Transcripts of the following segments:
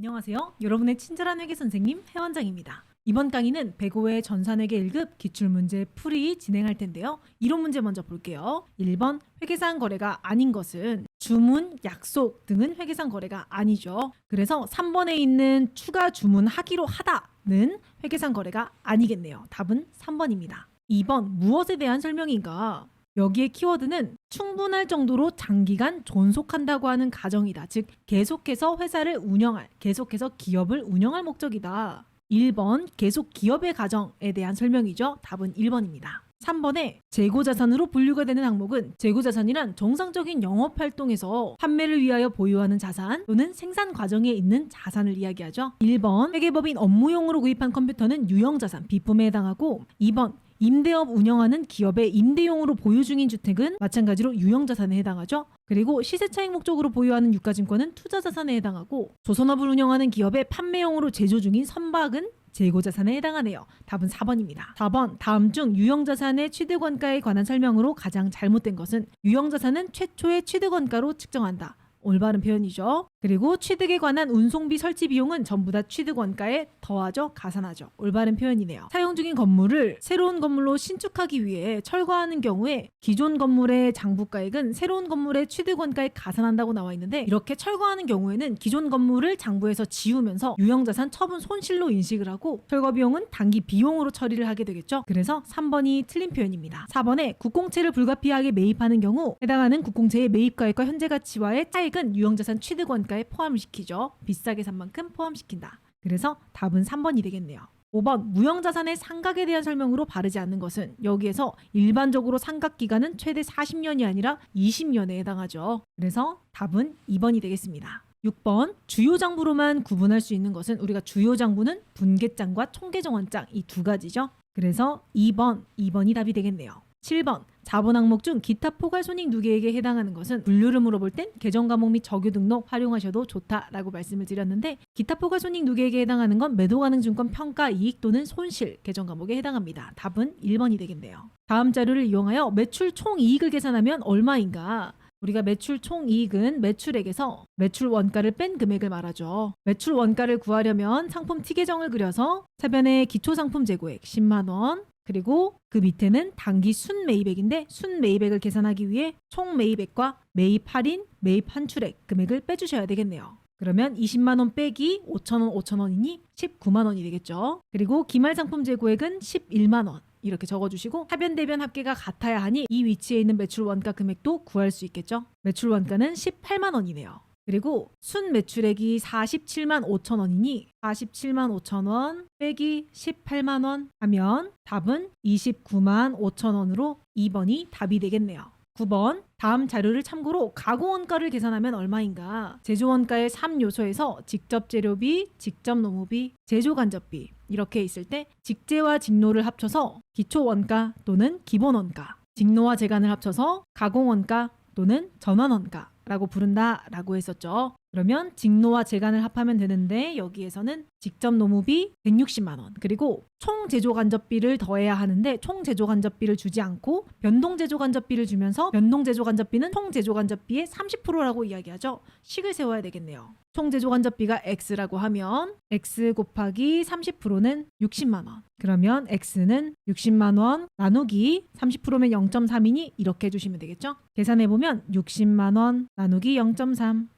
안녕하세요. 여러분의 친절한 회계 선생님 회원장입니다. 이번 강의는 105회 전산회계 1급 기출문제 풀이 진행할 텐데요. 이론 문제 먼저 볼게요. 1번 회계상 거래가 아닌 것은 주문, 약속 등은 회계상 거래가 아니죠. 그래서 3번에 있는 추가 주문하기로 하다는 회계상 거래가 아니겠네요. 답은 3번입니다. 2번 무엇에 대한 설명인가? 여기에 키워드는 충분할 정도로 장기간 존속한다고 하는 가정이다. 즉 계속해서 회사를 운영할, 계속해서 기업을 운영할 목적이다. 1번 계속 기업의 가정에 대한 설명이죠. 답은 1번입니다. 3번에 재고자산으로 분류가 되는 항목은 재고자산이란 정상적인 영업 활동에서 판매를 위하여 보유하는 자산 또는 생산 과정에 있는 자산을 이야기하죠. 1번 회계법인 업무용으로 구입한 컴퓨터는 유형자산 비품에 해당하고 2번 임대업 운영하는 기업의 임대용으로 보유 중인 주택은 마찬가지로 유형자산에 해당하죠. 그리고 시세차익 목적으로 보유하는 유가증권은 투자자산에 해당하고 조선업을 운영하는 기업의 판매용으로 제조 중인 선박은 재고자산에 해당하네요. 답은 4번입니다. 4번 다음 중 유형자산의 취득원가에 관한 설명으로 가장 잘못된 것은 유형자산은 최초의 취득원가로 측정한다. 올바른 표현이죠. 그리고 취득에 관한 운송비 설치 비용은 전부 다 취득 원가에 더하죠, 가산하죠. 올바른 표현이네요. 사용 중인 건물을 새로운 건물로 신축하기 위해 철거하는 경우에 기존 건물의 장부가액은 새로운 건물의 취득 원가에 가산한다고 나와 있는데 이렇게 철거하는 경우에는 기존 건물을 장부에서 지우면서 유형 자산 처분 손실로 인식을 하고 철거 비용은 단기 비용으로 처리를 하게 되겠죠. 그래서 3번이 틀린 표현입니다. 4번에 국공채를 불가피하게 매입하는 경우 해당하는 국공채의 매입가액과 현재 가치와의 차 익은 유형자산 취득 원가에 포함을 시키죠. 비싸게 산 만큼 포함시킨다. 그래서 답은 3번이 되겠네요. 5번 무형자산의 상각에 대한 설명으로 바르지 않는 것은 여기에서 일반적으로 상각 기간은 최대 40년이 아니라 20년에 해당하죠. 그래서 답은 2번이 되겠습니다. 6번 주요 장부로만 구분할 수 있는 것은 우리가 주요 장부는 분계장과 총계정원장 이 두 가지죠. 그래서 2번, 2번이 답이 되겠네요. 7번 자본 항목 중 기타 포괄 손익 누계액에 해당하는 것은 분류를 물어볼 땐 계정 과목 및 정유 등록 활용하셔도 좋다라고 말씀을 드렸는데 기타 포괄 손익 누계액에 해당하는 건 매도 가능 증권 평가 이익 또는 손실 계정 과목에 해당합니다. 답은 1번이 되겠네요. 다음 자료를 이용하여 매출 총 이익을 계산하면 얼마인가? 우리가 매출 총 이익은 매출액에서 매출 원가를 뺀 금액을 말하죠. 매출 원가를 구하려면 상품 T 계정을 그려서 차변에 기초 상품 재고액 10만 원, 그리고 그 밑에는 단기 순 매입액인데 순 매입액을 계산하기 위해 총 매입액과 매입 할인, 매입 환출액 금액을 빼주셔야 되겠네요. 그러면 20만 원 빼기 5천 원, 5천 원이니 19만 원이 되겠죠. 그리고 기말 상품 재고액은 11만 원. 이렇게 적어주시고 하변 대변 합계가 같아야 하니 이 위치에 있는 매출 원가 금액도 구할 수 있겠죠. 매출 원가는 18만 원이네요. 그리고 순 매출액이 47만 5천 원이니 47만 5천 원 빼기 18만 원 하면 답은 29만 5천 원으로 2번이 답이 되겠네요. 9번 다음 자료를 참고로 가공 원가를 계산하면 얼마인가? 제조 원가의 3요소에서 직접 재료비, 직접 노무비, 제조 간접비 이렇게 있을 때 직제와 직노를 합쳐서 기초 원가 또는 기본 원가, 직노와 재간을 합쳐서 가공 원가 또는 전환 원가 라고 부른다 라고 했었죠. 그러면 직노와 재간을 합하면 되는데 여기에서는 직접 노무비 160만 원 그리고 총 제조 간접비를 더해야 하는데 총 제조 간접비를 주지 않고 변동 제조 간접비를 주면서 변동 제조 간접비는 총 제조 간접비의 30%라고 이야기하죠. 식을 세워야 되겠네요. 총 제조 간접비가 x라고 하면 x 곱하기 30%는 60만 원. 그러면 x는 60만 원 나누기 30%면 0.3이니 이렇게 해 주시면 되겠죠. 계산해 보면 60만 원 나누기 0.3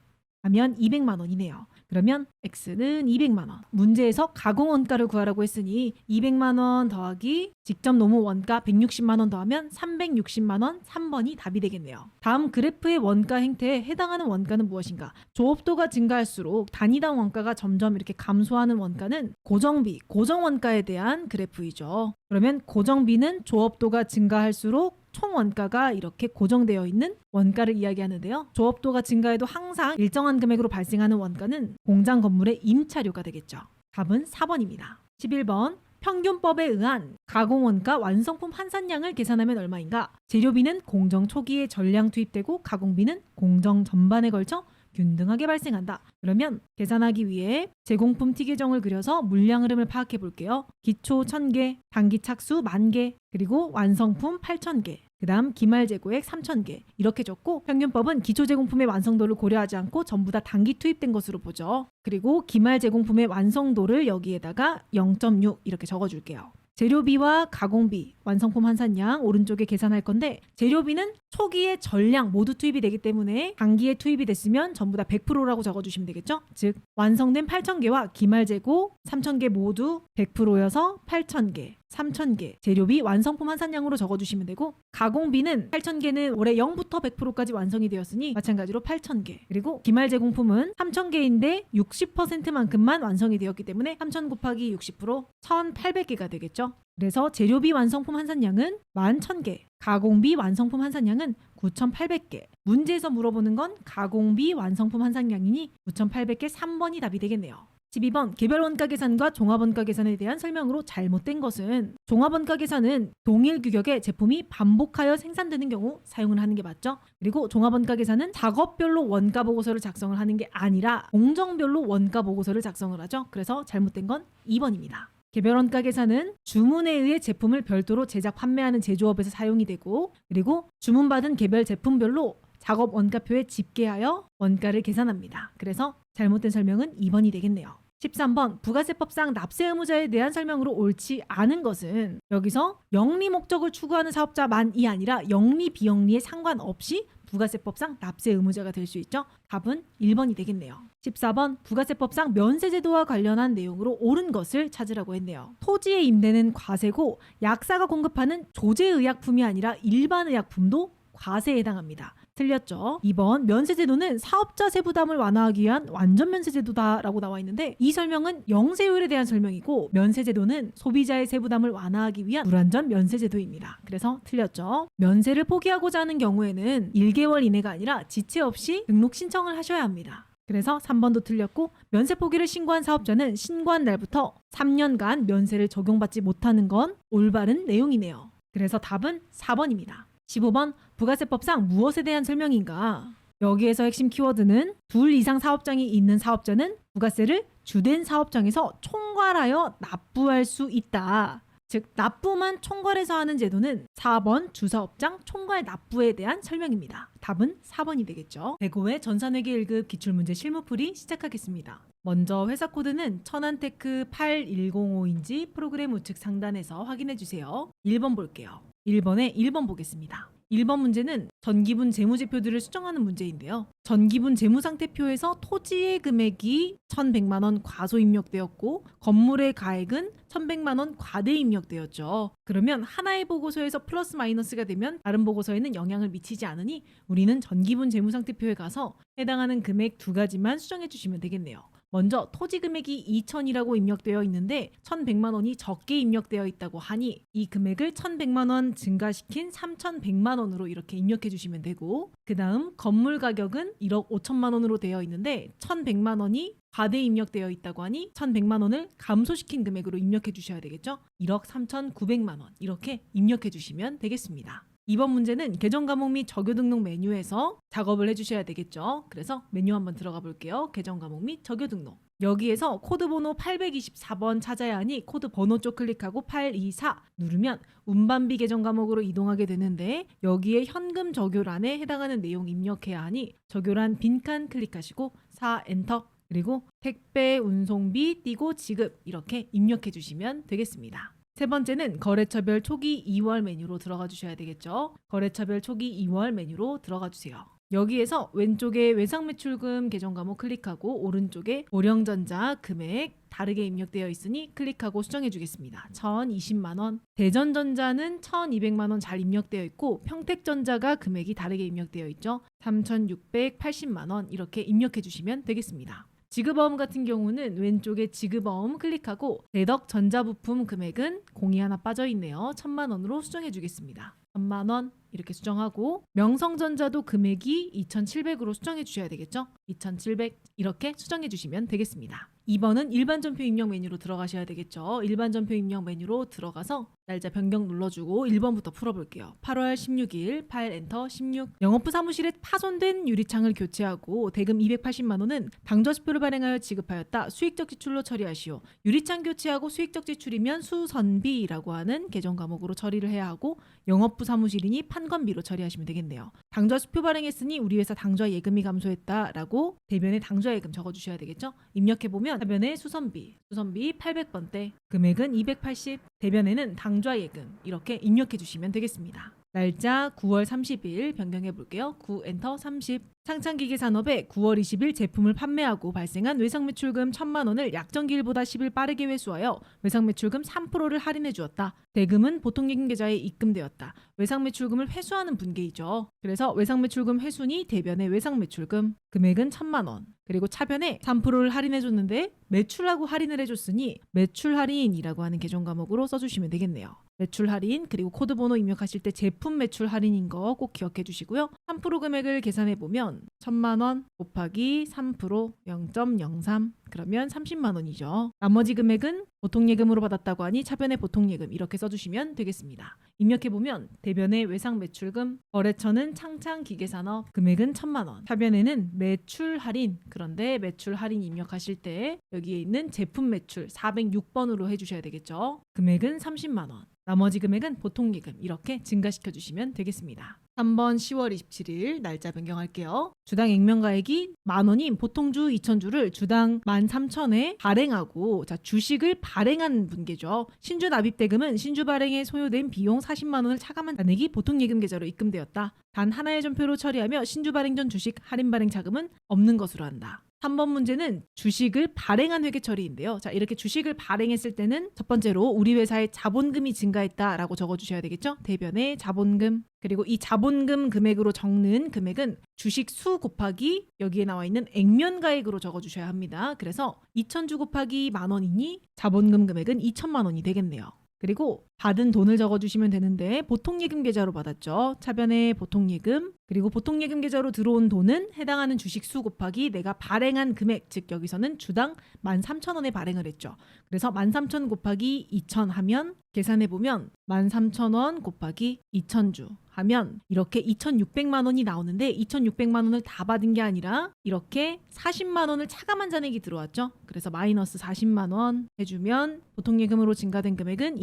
하면 200만 원이네요. 그러면 x는 200만 원. 문제에서 가공 원가를 구하라고 했으니 200만 원 더하기 직접 노무 원가 160만 원 더하면 360만 원 3번이 답이 되겠네요. 다음 그래프의 원가 행태에 해당하는 원가는 무엇인가? 조업도가 증가할수록 단위당 원가가 점점 이렇게 감소하는 원가는 고정비, 고정 원가에 대한 그래프이죠. 그러면 고정비는 조업도가 증가할수록 총 원가가 이렇게 고정되어 있는 원가를 이야기하는데요. 조업도가 증가해도 항상 일정한 금액으로 발생하는 원가는 공장 건물의 임차료가 되겠죠. 답은 4번입니다. 11번 평균법에 의한 가공원가 완성품 환산량을 계산하면 얼마인가? 재료비는 공정 초기에 전량 투입되고 가공비는 공정 전반에 걸쳐 균등하게 발생한다. 그러면 계산하기 위해 제공품 T 계정을 그려서 물량 흐름을 파악해 볼게요. 기초 1000개, 단기 착수 10,000개, 그리고 완성품 8,000개. 그 다음 기말 재고액 3,000개 이렇게 적고 평균법은 기초 제공품의 완성도를 고려하지 않고 전부 다 단기 투입된 것으로 보죠. 그리고 기말 제공품의 완성도를 여기에다가 0.6 이렇게 적어줄게요. 재료비와 가공비, 완성품 환산량 오른쪽에 계산할 건데 재료비는 초기에 전량 모두 투입이 되기 때문에 단기에 투입이 됐으면 전부 다 100%라고 적어주시면 되겠죠? 즉 완성된 8,000개와 기말 재고 3,000개 모두 100%여서 8,000개, 3,000개 재료비 완성품 환산량으로 적어주시면 되고 가공비는 8,000개는 올해 0부터 100%까지 완성이 되었으니 마찬가지로 8,000개 그리고 기말 제공품은 3,000개인데 60%만큼만 완성이 되었기 때문에 3,000 곱하기 60% 1,800개가 되겠죠. 그래서 재료비 완성품 환산량은 11,000개, 가공비 완성품 환산량은 9,800개. 문제에서 물어보는 건 가공비 완성품 환산량이니 9,800개 3번이 답이 되겠네요. 12번 개별 원가 계산과 종합 원가 계산에 대한 설명으로 잘못된 것은 종합 원가 계산은 동일 규격의 제품이 반복하여 생산되는 경우 사용을 하는 게 맞죠. 그리고 종합 원가 계산은 작업별로 원가 보고서를 작성을 하는 게 아니라 공정별로 원가 보고서를 작성을 하죠. 그래서 잘못된 건 2번입니다. 개별 원가 계산은 주문에 의해 제품을 별도로 제작 판매하는 제조업에서 사용이 되고 그리고 주문받은 개별 제품별로 작업 원가표에 집계하여 원가를 계산합니다. 그래서 잘못된 설명은 2번이 되겠네요. 13번 부가세법상 납세 의무자에 대한 설명으로 옳지 않은 것은 여기서 영리 목적을 추구하는 사업자만이 아니라 영리 비영리에 상관없이 부가세법상 납세 의무자가 될 수 있죠. 답은 1번이 되겠네요. 14번 부가세법상 면세제도와 관련한 내용으로 옳은 것을 찾으라고 했네요. 토지의 임대는 과세고 약사가 공급하는 조제의약품이 아니라 일반 의약품도 과세에 해당합니다. 틀렸죠. 2번 면세제도는 사업자 세부담을 완화하기 위한 완전 면세제도다라고 나와 있는데 이 설명은 영세율에 대한 설명이고 면세제도는 소비자의 세부담을 완화하기 위한 불완전 면세제도입니다. 그래서 틀렸죠. 면세를 포기하고자 하는 경우에는 1개월 이내가 아니라 지체 없이 등록 신청을 하셔야 합니다. 그래서 3번도 틀렸고 면세 포기를 신고한 사업자는 신고한 날부터 3년간 면세를 적용받지 못하는 건 올바른 내용이네요. 그래서 답은 4번입니다. 15번 부가세법상 무엇에 대한 설명인가? 여기에서 핵심 키워드는 둘 이상 사업장이 있는 사업자는 부가세를 주된 사업장에서 총괄하여 납부할 수 있다. 즉 납부만 총괄해서 하는 제도는 4번 주사업장 총괄 납부에 대한 설명입니다. 답은 4번이 되겠죠. 배고의 전산회계 1급 기출문제 실무풀이 시작하겠습니다. 먼저 회사 코드는 천안테크 8105인지 프로그램 우측 상단에서 확인해 주세요. 1번 볼게요. 1번에 1번 보겠습니다. 1번 문제는 전기분 재무제표들을 수정하는 문제인데요. 전기분 재무상태표에서 토지의 금액이 1,100만 원 과소 입력되었고 건물의 가액은 1,100만 원 과대 입력되었죠. 그러면 하나의 보고서에서 플러스 마이너스가 되면 다른 보고서에는 영향을 미치지 않으니 우리는 전기분 재무상태표에 가서 해당하는 금액 두 가지만 수정해 주시면 되겠네요. 먼저 토지 금액이 2천이라고 입력되어 있는데 1,100만 원이 적게 입력되어 있다고 하니 이 금액을 1,100만 원 증가시킨 3,100만 원으로 이렇게 입력해 주시면 되고 그다음 건물 가격은 1억 5천만 원으로 되어 있는데 1,100만 원이 과대 입력되어 있다고 하니 1,100만 원을 감소시킨 금액으로 입력해 주셔야 되겠죠? 1억 3,900만 원 이렇게 입력해 주시면 되겠습니다. 이번 문제는 계정 과목 및 적요 등록 메뉴에서 작업을 해주셔야 되겠죠. 그래서 메뉴 한번 들어가 볼게요. 계정 과목 및 적요 등록. 여기에서 코드 번호 824번 찾아야 하니 코드 번호 쪽 클릭하고 824 누르면 운반비 계정 과목으로 이동하게 되는데 여기에 현금 적요란에 해당하는 내용 입력해야 하니 적요란 빈칸 클릭하시고 4 엔터 그리고 택배 운송비 띄고 지급 이렇게 입력해 주시면 되겠습니다. 세 번째는 거래처별 초기 2월 메뉴로 들어가 주셔야 되겠죠. 거래처별 초기 2월 메뉴로 들어가 주세요. 여기에서 왼쪽에 외상 매출금 계정 과목 클릭하고 오른쪽에 오령전자 금액 다르게 입력되어 있으니 클릭하고 수정해 주겠습니다. 1,020만 원. 대전전자는 1,200만 원 잘 입력되어 있고 평택전자가 금액이 다르게 입력되어 있죠. 3,680만 원 이렇게 입력해 주시면 되겠습니다. 지급어음 같은 경우는 왼쪽에 지급어음 클릭하고 대덕 전자부품 금액은 공이 하나 빠져 있네요. 천만 원으로 수정해 주겠습니다. 천만 원 이렇게 수정하고 명성전자도 금액이 2,700으로 수정해 주셔야 되겠죠? 2,700 이렇게 수정해 주시면 되겠습니다. 2번은 일반 전표 입력 메뉴로 들어가셔야 되겠죠. 일반 전표 입력 메뉴로 들어가서 날짜 변경 눌러주고 1번부터 풀어볼게요. 8월 16일 8 엔터 16 영업부 사무실에 파손된 유리창을 교체하고 대금 280만 원은 당좌수표를 발행하여 지급하였다. 수익적 지출로 처리하시오. 유리창 교체하고 수익적 지출이면 수선비라고 하는 계정 과목으로 처리를 해야 하고 영업부 사무실이니 판관비로 처리하시면 되겠네요. 당좌수표 발행했으니 우리 회사 당좌 예금이 감소했다라고 대변에 당좌 예금 적어주셔야 되겠죠. 입력해 보면 대변에 수선비, 수선비 800번대, 금액은 280, 대변에는 당좌 예금 이렇게 입력해 주시면 되겠습니다. 날짜 9월 30일 변경해 볼게요. 9 엔터 30 상창기계 산업에 9월 20일 제품을 판매하고 발생한 외상 매출금 1천만 원을 약정기일보다 10일 빠르게 회수하여 외상 매출금 3%를 할인해 주었다. 대금은 보통 예금 계좌에 입금되었다. 외상 매출금을 회수하는 분계이죠. 그래서 외상 매출금 회순이 대변의 외상 매출금 금액은 1천만 원. 그리고 차변에 3%를 할인해 줬는데 매출하고 할인을 해 줬으니 매출 할인이라고 하는 계정 과목으로 써 주시면 되겠네요. 매출 할인 그리고 코드 번호 입력하실 때 제품 매출 할인인 거 꼭 기억해 주시고요. 3% 금액을 계산해 보면 1천만 원 곱하기 3% 0.03 그러면 30만 원이죠. 나머지 금액은 보통 예금으로 받았다고 하니 차변의 보통 예금 이렇게 써주시면 되겠습니다. 입력해 보면 대변의 외상 매출금, 거래처는 창창 기계산업, 금액은 1천만 원. 차변에는 매출 할인. 그런데 매출 할인 입력하실 때 여기에 있는 제품 매출 406번으로 해주셔야 되겠죠. 금액은 30만 원. 나머지 금액은 보통 예금 이렇게 증가시켜 주시면 되겠습니다. 3번 10월 27일 날짜 변경할게요. 주당 액면가액이 만 원인 보통주 2,000주를 주당 13,000에 발행하고 자 주식을 발행한 분계죠. 신주 납입 대금은 신주 발행에 소요된 비용 40만 원을 차감한 잔액이 보통 예금 계좌로 입금되었다. 단 하나의 전표로 처리하며 신주 발행 전 주식 할인 발행 자금은 없는 것으로 한다. 3번 문제는 주식을 발행한 회계 처리인데요. 자, 이렇게 주식을 발행했을 때는 첫 번째로 우리 회사의 자본금이 증가했다라고 적어 주셔야 되겠죠? 대변에 자본금. 그리고 이 자본금 금액으로 적는 금액은 주식 수 곱하기 여기에 나와 있는 액면 가액으로 적어 주셔야 합니다. 그래서 2천주 곱하기 만 원이니 자본금 금액은 2천만 원이 되겠네요. 그리고 받은 돈을 적어주시면 되는데 보통 예금 계좌로 받았죠. 차변에 보통 예금 그리고 보통 예금 계좌로 들어온 돈은 해당하는 주식 수 곱하기 내가 발행한 금액 즉 여기서는 주당 13,000원에 발행을 했죠. 그래서 13,000 곱하기 2,000 하면 계산해 보면 13,000원 곱하기 2,000주 하면 이렇게 2,600만 원이 나오는데 2,600만 원을 다 받은 게 아니라 이렇게 40만 원을 차감한 잔액이 들어왔죠. 그래서 마이너스 40만 원 해주면 보통 예금으로 증가된 금액은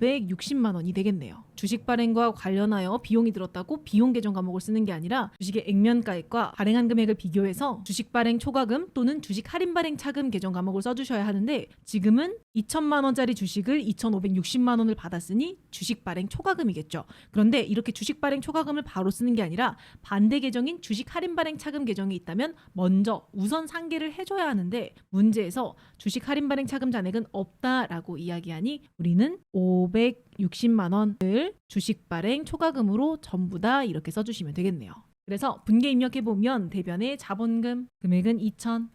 2,560만 원이 되겠네요. 주식 발행과 관련하여 비용이 들었다고 비용 계정 과목을 쓰는 게 아니라 주식의 액면가액과 발행한 금액을 비교해서 주식 발행 초과금 또는 주식 할인 발행 차금 계정 과목을 써주셔야 하는데 지금은 2천만 원짜리 주식을 2,560만 원을 받았으니 주식 발행 초과금이겠죠. 그런데 이렇게 주식 발행 초과금을 바로 쓰는 게 아니라 반대 계정인 주식 할인 발행 차금 계정이 있다면 먼저 우선 상계를 해줘야 하는데 문제에서 주식 할인 발행 차금 잔액은 없다라고 이야기하니 우리는 560만 원을 주식 발행 초과금으로 전부 다 이렇게 써주시면 되겠네요. 그래서 분계 입력해 보면 대변의 자본금 금액은 2천,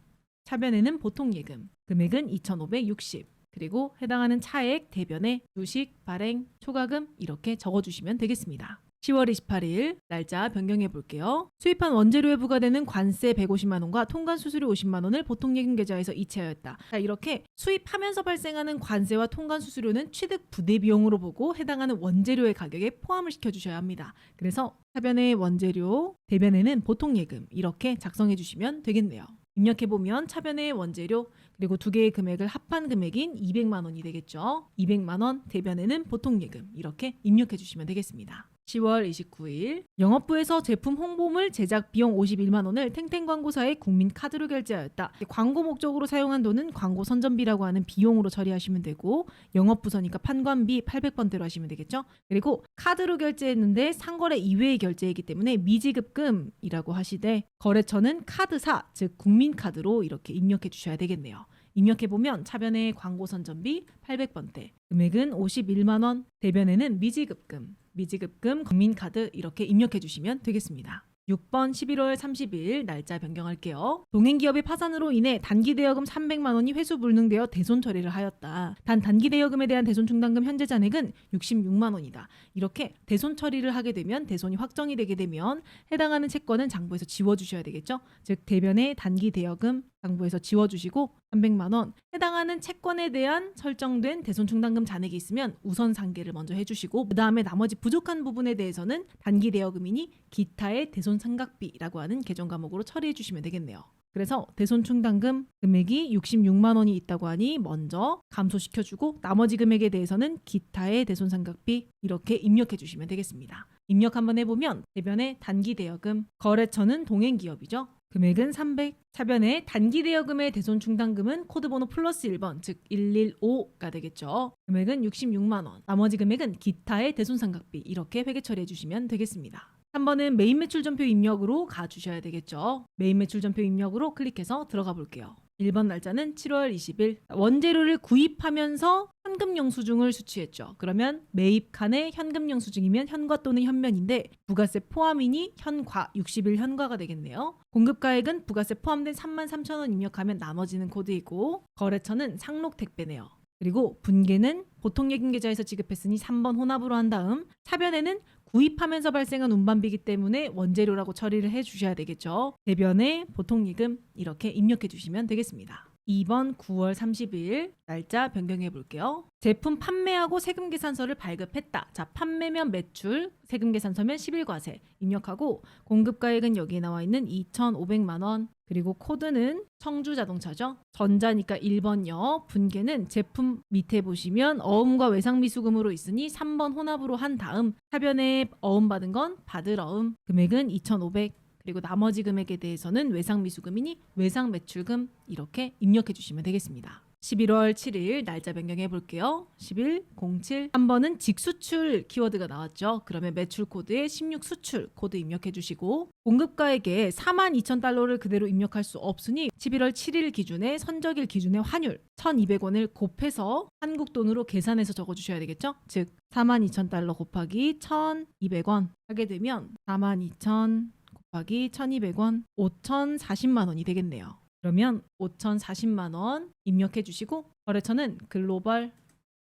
차변에는 보통 예금 금액은 2,560. 그리고 해당하는 차액 대변에 주식 발행 초과금 이렇게 적어주시면 되겠습니다. 10월 28일 날짜 변경해 볼게요. 수입한 원재료에 부과되는 관세 150만 원과 통관 수수료 50만 원을 보통 예금 계좌에서 이체하였다. 자, 이렇게 수입하면서 발생하는 관세와 통관 수수료는 취득 부대 비용으로 보고 해당하는 원재료의 가격에 포함을 시켜 주셔야 합니다. 그래서 차변의 원재료, 대변에는 보통 예금 이렇게 작성해 주시면 되겠네요. 입력해 보면 차변의 원재료 그리고 두 개의 금액을 합한 금액인 200만 원이 되겠죠. 200만 원 대변에는 보통 예금 이렇게 입력해 주시면 되겠습니다. 10월 29일 영업부에서 제품 홍보물 제작 비용 51만 원을 탱탱 광고사에 국민 카드로 결제하였다. 광고 목적으로 사용한 돈은 광고 선전비라고 하는 비용으로 처리하시면 되고 영업부서니까 판관비 800번대로 하시면 되겠죠. 그리고 카드로 결제했는데 상거래 이외의 결제이기 때문에 미지급금이라고 하시되 거래처는 카드사 즉 국민카드로 이렇게 입력해 주셔야 되겠네요. 입력해 보면 차변에 광고 선전비 800번대, 금액은 51만 원, 대변에는 미지급금, 미지급금, 국민카드 이렇게 입력해 주시면 되겠습니다. 6번 11월 30일 날짜 변경할게요. 동행기업의 파산으로 인해 단기 대여금 300만 원이 회수 불능되어 대손 처리를 하였다. 단 단기 대여금에 대한 대손 충당금 현재 잔액은 66만 원이다. 이렇게 대손 처리를 하게 되면 대손이 확정이 되게 되면 해당하는 채권은 장부에서 지워 주셔야 되겠죠. 즉 대변의 단기 대여금 당부해서 지워주시고 300만 원 해당하는 채권에 대한 설정된 대손 충당금 잔액이 있으면 우선 상계를 먼저 해주시고 그 다음에 나머지 부족한 부분에 대해서는 단기 대여금이니 기타의 대손 상각비라고 하는 개정 과목으로 처리해 주시면 되겠네요. 그래서 대손 충당금 금액이 66만 원이 있다고 하니 먼저 감소시켜주고 나머지 금액에 대해서는 기타의 대손 상각비 이렇게 입력해 주시면 되겠습니다. 입력 한번 해보면 대변의 단기 대여금 거래처는 동행 기업이죠. 금액은 300. 차변의 단기 대여금의 대손 충당금은 코드번호 플러스 1번 즉 115가 되겠죠. 금액은 66만 원. 나머지 금액은 기타의 대손 상각비 이렇게 회계 처리해 주시면 되겠습니다. 3번은 메인 매출 전표 입력으로 가주셔야 되겠죠. 메인 매출 전표 입력으로 클릭해서 들어가 볼게요. 1번 날짜는 7월 20일. 원재료를 구입하면서 현금 영수증을 수취했죠. 그러면 매입 칸에 현금 영수증이면 현과 또는 현면인데 부가세 포함이니 현과 60일 현과가 되겠네요. 공급가액은 부가세 포함된 3만 3천 원 입력하면 나머지는 코드이고 거래처는 상록 택배네요. 그리고 분계는 보통 예금 계좌에서 지급했으니 3번 혼합으로 한 다음 차변에는 구입하면서 발생한 운반비기 때문에 원재료라고 처리를 해 주셔야 되겠죠. 대변에 보통 예금 이렇게 입력해 주시면 되겠습니다. 2번 9월 30일 날짜 변경해 볼게요. 제품 판매하고 세금 계산서를 발급했다. 자, 판매면 매출, 세금 계산서면 10일 과세 입력하고 공급 가액은 여기에 나와 있는 2,500만 원. 그리고 코드는 청주 자동차죠. 전자니까 1번요. 분계는 제품 밑에 보시면 어음과 외상비 수금으로 있으니 3번 혼합으로 한 다음 차변에 어음 받은 건 받을 어음. 금액은 2,500. 그리고 나머지 금액에 대해서는 외상 미수금이니 외상 매출금 이렇게 입력해 주시면 되겠습니다. 11월 7일 날짜 변경해 볼게요. 11 07 3번은 직수출 키워드가 나왔죠. 그러면 매출 코드에 16 수출 코드 입력해 주시고 공급가에게 4만 2천 달러를 그대로 입력할 수 없으니 11월 7일 기준에 선적일 기준의 환율 1,200원을 곱해서 한국 돈으로 계산해서 적어 주셔야 되겠죠? 즉 4만 2천 달러 곱하기 1,200원 하게 되면 4만 2천 곱하기 1,200원 5,040만 원이 되겠네요. 그러면 5,040만 원 입력해 주시고 거래처는 글로벌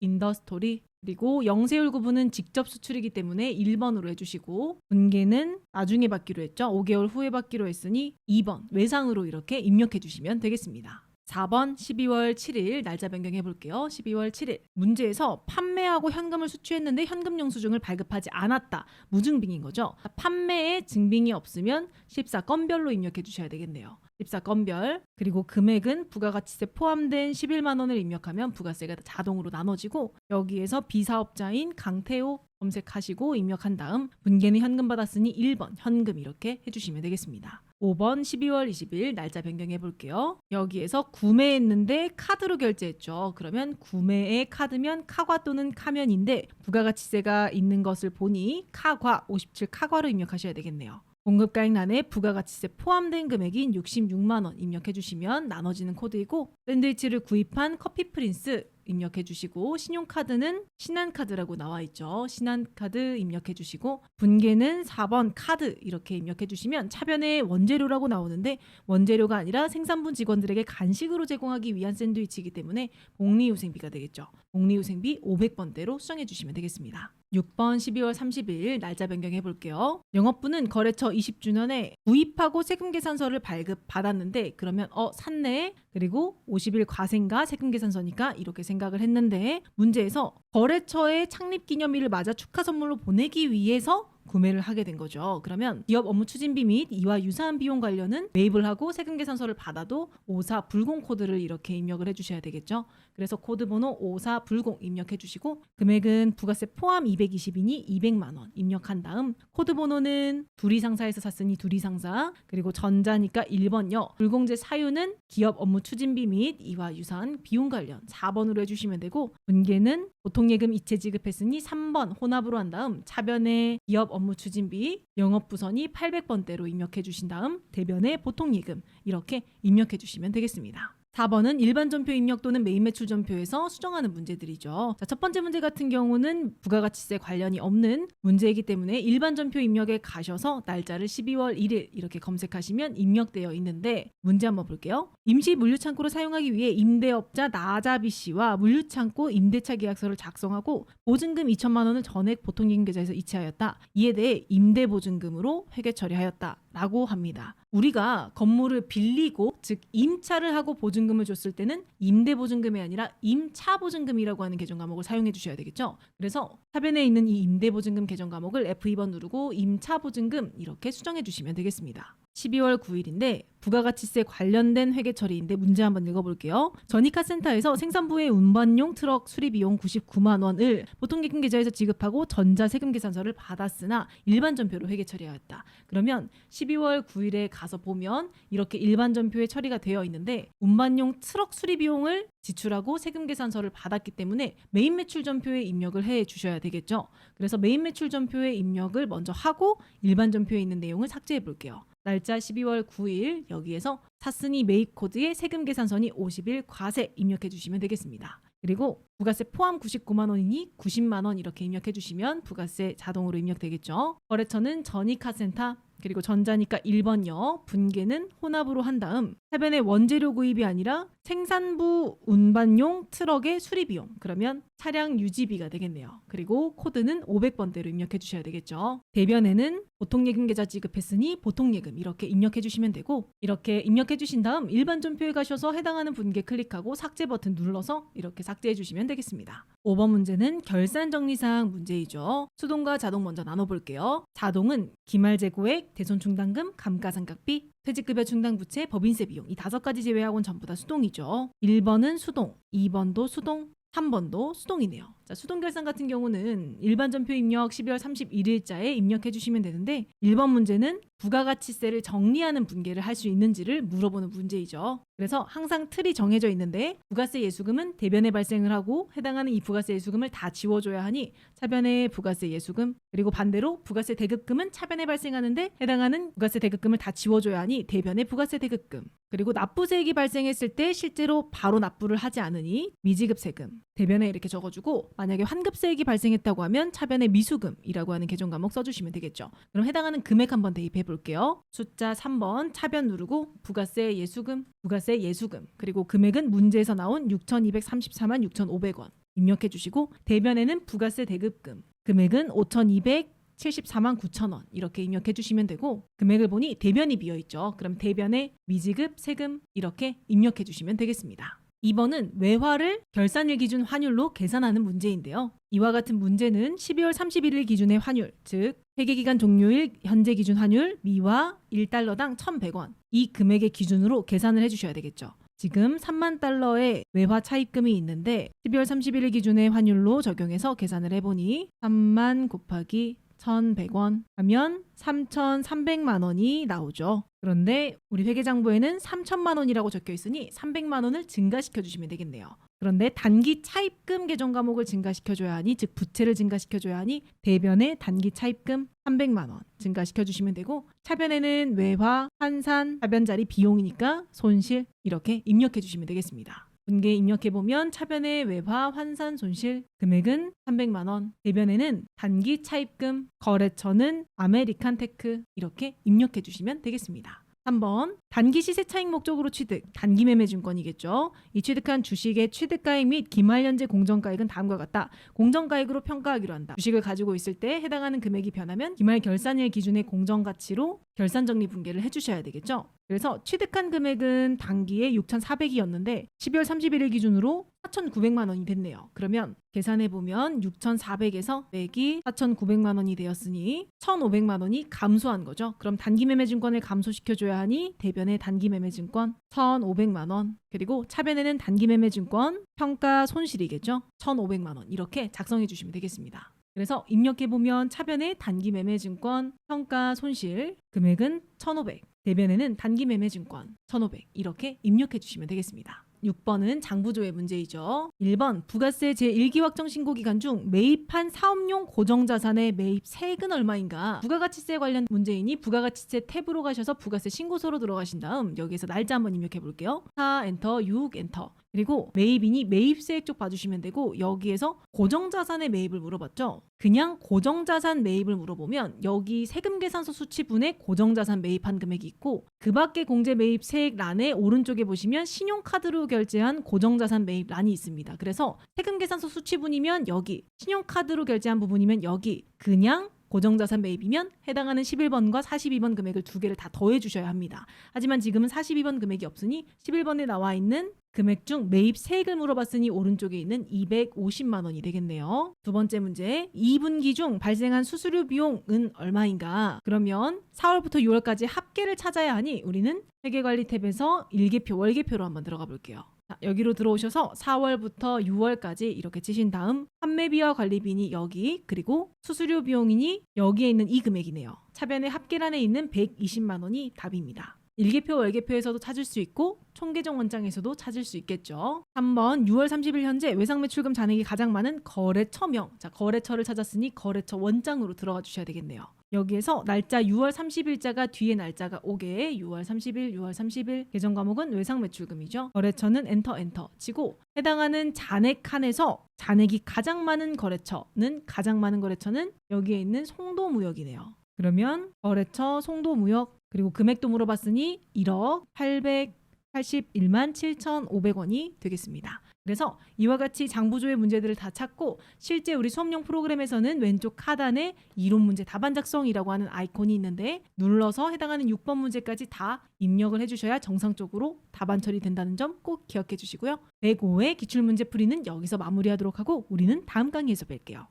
인더스토리 그리고 영세율 구분은 직접 수출이기 때문에 1번으로 해주시고 분계는 나중에 받기로 했죠. 5개월 후에 받기로 했으니 2번 외상으로 이렇게 입력해 주시면 되겠습니다. 4번 12월 7일 날짜 변경해 볼게요. 12월 7일 문제에서 판매하고 현금을 수취했는데 현금 영수증을 발급하지 않았다. 무증빙인 거죠. 판매에 증빙이 없으면 14건별로 입력해 주셔야 되겠네요. 14건별 그리고 금액은 부가가치세 포함된 11만 원을 입력하면 부가세가 자동으로 나눠지고 여기에서 비사업자인 강태호 검색하시고 입력한 다음 분계는 현금 받았으니 1번 현금 이렇게 해주시면 되겠습니다. 5번 12월 20일 날짜 변경해 볼게요. 여기에서 구매했는데 카드로 결제했죠. 그러면 구매의 카드면 카과 또는 카면인데 부가가치세가 있는 것을 보니 카과 57 카과로 입력하셔야 되겠네요. 공급가액란에 부가가치세 포함된 금액인 66만 원 입력해 주시면 나눠지는 코드이고 샌드위치를 구입한 커피 프린스 입력해 주시고 신용카드는 신한카드라고 나와 있죠. 신한카드 입력해 주시고 분계는 4번 카드 이렇게 입력해 주시면 차변에 원재료라고 나오는데 원재료가 아니라 생산분 직원들에게 간식으로 제공하기 위한 샌드위치이기 때문에 복리후생비가 되겠죠. 복리후생비 500번대로 수정해 주시면 되겠습니다. 6번 12월 30일 날짜 변경해 볼게요. 영업부는 거래처 20주년에 구입하고 세금 계산서를 발급 받았는데 그러면 어 샀네. 그리고 50일 과세인가 세금 계산서니까 이렇게 생각을 했는데 문제에서 거래처의 창립 기념일을 맞아 축하 선물로 보내기 위해서 구매를 하게 된 거죠. 그러면 기업 업무 추진비 및 이와 유사한 비용 관련은 매입을 하고 세금 계산서를 받아도 54 불공 코드를 이렇게 입력을 해주셔야 되겠죠. 그래서 코드 번호 54 불공 입력해 주시고 금액은 부가세 포함 220이니 200만 원 입력한 다음 코드 번호는 둘이 상사에서 샀으니 둘이 상사 그리고 전자니까 1번요. 불공제 사유는 기업 업무 추진비 및 이와 유사한 비용 관련 4번으로 해주시면 되고 분계는 보통 예금 이체 지급했으니 3번 혼합으로 한 다음 차변에 기업 업무 추진비 영업 부선이 800번대로 입력해 주신 다음 대변에 보통 예금 이렇게 입력해 주시면 되겠습니다. 4번은 일반 전표 입력 또는 메인 매출 전표에서 수정하는 문제들이죠. 자, 첫 번째 문제 같은 경우는 부가가치세 관련이 없는 문제이기 때문에 일반 전표 입력에 가셔서 날짜를 12월 1일 이렇게 검색하시면 입력되어 있는데 문제 한번 볼게요. 임시 물류창고를 사용하기 위해 임대업자 나자비 씨와 물류창고 임대차 계약서를 작성하고 보증금 2천만 원을 전액 보통예금 계좌에서 이체하였다. 이에 대해 임대 보증금으로 회계 처리하였다. 라고 합니다. 우리가 건물을 빌리고 즉 임차를 하고 보증 금을 줬을 때는 임대 보증금이 아니라 임차 보증금이라고 하는 개정 과목을 사용해 주셔야 되겠죠. 그래서 사변에 있는 이 임대 보증금 개정 과목을 F2번 누르고 임차 보증금 이렇게 수정해 주시면 되겠습니다. 12월 9일인데 부가가치세 관련된 회계 처리인데 문제 한번 읽어볼게요. 전이카 센터에서 생산부의 운반용 트럭 수리 비용 99만 원을 보통예금 계좌에서 지급하고 전자세금 계산서를 받았으나 일반 전표로 회계 처리하였다. 그러면 12월 9일에 가서 보면 이렇게 일반 전표에 처리가 되어 있는데 운반용 트럭 수리 비용을 지출하고 세금 계산서를 받았기 때문에 메인 매출 전표에 입력을 해 주셔야 되겠죠. 그래서 메인 매출 전표에 입력을 먼저 하고 일반 전표에 있는 내용을 삭제해 볼게요. 날짜 12월 9일 여기에서 샀으니 매입 코드에 세금 계산선이 50일 과세 입력해 주시면 되겠습니다. 그리고 부가세 포함 99만 원이니 90만 원 이렇게 입력해 주시면 부가세 자동으로 입력되겠죠. 거래처는 전이카센터 그리고 전자니까 1번요. 분계는 혼합으로 한 다음 해변의 원재료 구입이 아니라 생산부 운반용 트럭의 수리 비용 그러면 차량 유지비가 되겠네요. 그리고 코드는 500번대로 입력해 주셔야 되겠죠. 대변에는 보통 예금 계좌 지급했으니 보통 예금 이렇게 입력해 주시면 되고 이렇게 입력해 주신 다음 일반 전표에 가셔서 해당하는 분께 클릭하고 삭제 버튼 눌러서 이렇게 삭제해 주시면 되겠습니다. 5번 문제는 결산 정리사항 문제이죠. 수동과 자동 먼저 나눠볼게요. 자동은 기말 재고액, 대손 충당금, 감가상각비, 퇴직급여 충당 부채, 법인세 비용 이 다섯 가지 제외하고는 전부 다 수동이죠. 1번은 수동, 2번도 수동, 3번도 수동이네요. 자, 수동 결산 같은 경우는 일반 전표 입력 12월 31일자에 입력해 주시면 되는데 1번 문제는 부가가치세를 정리하는 분계를 할 수 있는지를 물어보는 문제이죠. 그래서 항상 틀이 정해져 있는데 부가세 예수금은 대변에 발생을 하고 해당하는 이 부가세 예수금을 다 지워줘야 하니 차변의 부가세 예수금 그리고 반대로 부가세 대급금은 차변에 발생하는데 해당하는 부가세 대급금을 다 지워줘야 하니 대변의 부가세 대급금 그리고 납부세액이 발생했을 때 실제로 바로 납부를 하지 않으니 미지급 세금 대변에 이렇게 적어주고 만약에 환급세액이 발생했다고 하면 차변의 미수금이라고 하는 개정 과목 써주시면 되겠죠. 그럼 해당하는 금액 한번 대입해 볼게요. 숫자 3번 차변 누르고 부가세 예수금, 부가세 예수금 그리고 금액은 문제에서 나온 6,234만 6,500원 입력해 주시고 대변에는 부가세 대급금 금액은 5,200 74만 9천 원 이렇게 입력해 주시면 되고 금액을 보니 대변이 비어 있죠. 그럼 대변에 미지급 세금 이렇게 입력해 주시면 되겠습니다. 2번은 외화를 결산일 기준 환율로 계산하는 문제인데요. 이와 같은 문제는 12월 31일 기준의 환율, 즉 회계기간 종료일 현재 기준 환율 미화 1달러당 1,100원 이 금액의 기준으로 계산을 해주셔야 되겠죠. 지금 3만 달러의 외화 차입금이 있는데 12월 31일 기준의 환율로 적용해서 계산을 해보니 3만 곱하기 1,100원 하면 3,300만 원이 나오죠. 그런데 우리 회계장부에는 3천만 원이라고 적혀 있으니 300만 원을 증가시켜 주시면 되겠네요. 그런데 단기 차입금 계정 과목을 증가시켜 줘야 하니 즉 부채를 증가시켜 줘야 하니 대변의 단기 차입금 300만 원 증가시켜 주시면 되고 차변에는 외화, 환산, 차변 자리 비용이니까 손실 이렇게 입력해 주시면 되겠습니다. 분계 입력해 보면 차변의 외화 환산 손실 금액은 300만 원, 대변에는 단기 차입금, 거래처는 아메리칸 테크 이렇게 입력해 주시면 되겠습니다. 3번 단기 시세 차익 목적으로 취득 단기 매매 증권이겠죠. 이 취득한 주식의 취득가액 및 기말연재 공정가액은 다음과 같다. 공정가액으로 평가하기로 한다. 주식을 가지고 있을 때 해당하는 금액이 변하면 기말 결산일 기준의 공정가치로 결산 정리 분계를 해주셔야 되겠죠. 그래서 취득한 금액은 단기에 6,400이었는데 12월 31일 기준으로 4,900만 원이 됐네요. 그러면 계산해 보면 6,400에서 매기 4,900만 원이 되었으니 1,500만 원이 감소한 거죠. 그럼 단기 매매 증권을 감소시켜 줘야 하니 대변 의 단기 매매 증권 1,500만 원 그리고 차변에는 단기 매매 증권 평가 손실이겠죠. 1,500만 원 이렇게 작성해 주시면 되겠습니다. 그래서 입력해 보면 차변의 단기 매매 증권 평가 손실 금액은 1,500 대변에는 단기 매매 증권 1,500 이렇게 입력해 주시면 되겠습니다. 6번은 장부조회 문제이죠. 1번 부가세 제1기 확정 신고 기간 중 매입한 사업용 고정자산의 매입 세액은 얼마인가? 부가가치세 관련 문제이니 부가가치세 탭으로 가셔서 부가세 신고서로 들어가신 다음 여기에서 날짜 한번 입력해 볼게요. 4 엔터 6 엔터 그리고 매입인이 매입세액 쪽 봐주시면 되고 여기에서 고정자산의 매입을 물어봤죠. 그냥 고정자산 매입을 물어보면 여기 세금계산서 수치분에 고정자산 매입한 금액이 있고 그 밖에 공제 매입 세액 란에 오른쪽에 보시면 신용카드로 결제한 고정자산 매입 란이 있습니다. 그래서 세금계산서 수치분이면 여기 신용카드로 결제한 부분이면 여기 그냥 고정자산 매입이면 해당하는 11번과 42번 금액을 두 개를 다 더해 주셔야 합니다. 하지만 지금은 42번 금액이 없으니 11번에 나와 있는 금액 중 매입 세액을 물어봤으니 오른쪽에 있는 250만 원이 되겠네요. 두 번째 문제. 2분기 중 발생한 수수료 비용은 얼마인가? 그러면 4월부터 6월까지 합계를 찾아야 하니 우리는 회계관리 탭에서 일개표, 월개표로 한번 들어가 볼게요. 자, 여기로 들어오셔서 4월부터 6월까지 이렇게 치신 다음 판매비와 관리비니 여기 그리고 수수료 비용이니 여기에 있는 이 금액이네요. 차변의 합계란에 있는 120만 원이 답입니다. 일개표 월개표에서도 찾을 수 있고 총계정 원장에서도 찾을 수 있겠죠. 3번 6월 30일 현재 외상 매출금 잔액이 가장 많은 거래처명. 자, 거래처를 찾았으니 거래처 원장으로 들어가 주셔야 되겠네요. 여기에서 날짜 6월 30일자가 뒤에 날짜가 오게 6월 30일, 6월 30일 계정 과목은 외상 매출금이죠. 거래처는 엔터 엔터 치고 해당하는 잔액 칸에서 잔액이 가장 많은 거래처는 가장 많은 거래처는 여기에 있는 송도무역이네요. 그러면 거래처 송도무역 그리고 금액도 물어봤으니 1억 881만 7,500원이 되겠습니다. 그래서 이와 같이 장부조의 문제들을 다 찾고 실제 우리 수업용 프로그램에서는 왼쪽 하단에 이론 문제 답안 작성이라고 하는 아이콘이 있는데 눌러서 해당하는 6번 문제까지 다 입력을 해주셔야 정상적으로 답안 처리된다는 점 꼭 기억해 주시고요. 105의 기출문제 풀이는 여기서 마무리하도록 하고 우리는 다음 강의에서 뵐게요.